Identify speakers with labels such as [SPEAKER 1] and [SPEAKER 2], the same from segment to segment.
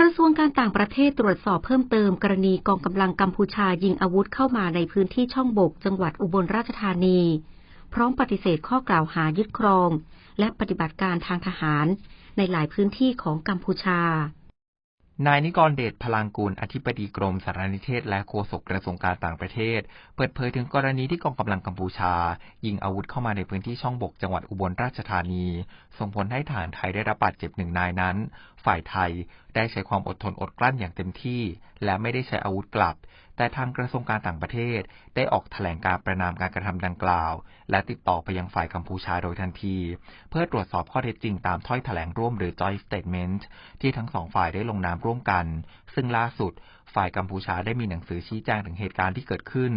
[SPEAKER 1] กระทรวงการต่างประเทศตรวจสอบเพิ่มเติมกรณีกองกำลังกัมพูชายิงอาวุธเข้ามาในพื้นที่ช่องบกจังหวัดอุบลราชธานี พร้อมปฏิเสธข้อกล่าวหายึดครอง และปฏิบัติการทางทหารในหลายพื้นที่ของกัมพูชา
[SPEAKER 2] นายนิกรเดชพลังกูล อธิบดีกรมสารนิเทศ และโฆษกกระทรวงการต่างประเทศ เปิดเผยถึงกรณีที่กองกำลังกัมพูชา ยิงอาวุธเข้ามาในพื้นที่ช่องบกจังหวัดอุบลราชธานี ส่งผลให้ฐานไทยได้รับบาดเจ็บหนึ่งนายนั้น ฝ่ายไทย ได้ใช้ความอดทนอดกลั้นอย่างเต็มที่ และไม่ได้ใช้อาวุธกลับ แต่ทางกระทรวงการต่างประเทศได้ออกแถลงการประนามการกระทำดังกล่าว และติดต่อไปยังฝ่ายกัมพูชาโดยทันที เพื่อตรวจสอบข้อเท็จจริงตามถ้อยแถลงร่วมหรือ joint statement ที่ทั้งสองฝ่ายได้ลงนามร่วมกัน ซึ่งล่าสุด ฝ่ายกัมพูชาได้มีหนังสือชี้แจงถึงเหตุการณ์ที่เกิดขึ้น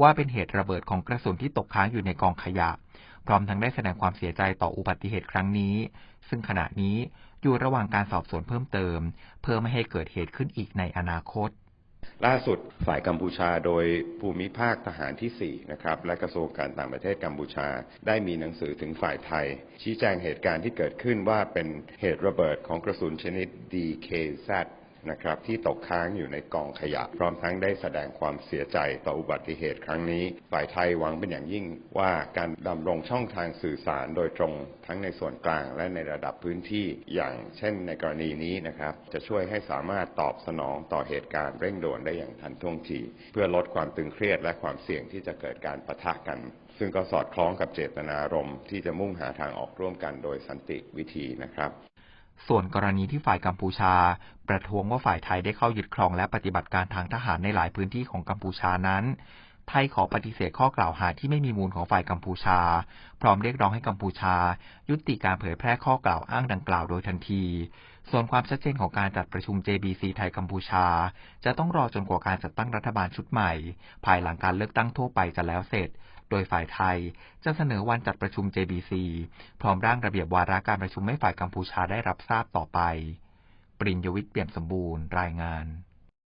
[SPEAKER 2] ว่าเป็นเหตุระเบิดของกระสุนที่ตกค้างอยู่ในกองขยะ พร้อมทั้งได้แสดงความเสียใจต่ออุบัติเหตุครั้งนี้ ซึ่งขณะนี้อยู่ระหว่างการสอบสวนเพิ่มเติม เพื่อไม่ให้เกิดเหตุขึ้นอีกในอนาคต
[SPEAKER 3] ล่าสุดฝ่ายกัมพูชาโดยภูมิภาคทหารที่ 4 นะครับ และกระทรวงการต่างประเทศกัมพูชา ได้มีหนังสือถึงฝ่ายไทย ชี้แจงเหตุการณ์ที่เกิดขึ้นว่าเป็นเหตุระเบิดของกระสุนชนิด DKZ นะครับที่ตกค้างอยู่ในกองขยะ พร้อมทั้งได้แสดงความเสียใจต่ออุบัติเหตุครั้งนี้ ฝ่ายไทยหวังเป็นอย่างยิ่งว่าการดำรงช่องทางสื่อสารโดยตรง ทั้งในส่วนกลางและในระดับพื้นที่อย่างเช่นในกรณีนี้นะครับ จะช่วยให้สามารถตอบสนองต่อเหตุการณ์เร่งด่วนได้อย่างทันท่วงที เพื่อลดความตึงเครียดและความเสี่ยงที่จะเกิดการปะทะกันซึ่งก็สอดคล้องกับเจตนารมณ์ที่จะมุ่งหาทางออกร่วมกันโดยสันติวิธีนะครับ
[SPEAKER 2] ส่วนกรณีที่ฝ่ายกัมพูชา ประท้วงว่าฝ่ายไทยได้เข้ายึดครองและปฏิบัติการทางทหารในหลายพื้นที่ของกัมพูชานั้น ไทยขอปฏิเสธข้อกล่าวหาที่ไม่มีมูลของฝ่ายกัมพูชา พร้อมเรียกร้องให้กัมพูชา ยุติการเผยแพร่ข้อกล่าวอ้างดังกล่าวโดยทันที ส่วนความชัดเจนของการจัดประชุม JBC ไทยกัมพูชา จะต้องรอจนกว่าการจัดตั้งรัฐบาลชุดใหม่ ภายหลังการเลือกตั้งทั่วไปจะแล้วเสร็จ โดยฝ่ายไทย จะเสนอวันจัดประชุม JBC พร้อมร่างระเบียบวาระการประชุมให้ฝ่ายกัมพูชาได้รับทราบต่อไป ปริญญวิทย์เปี่ยมสมบูรณ์ รายงาน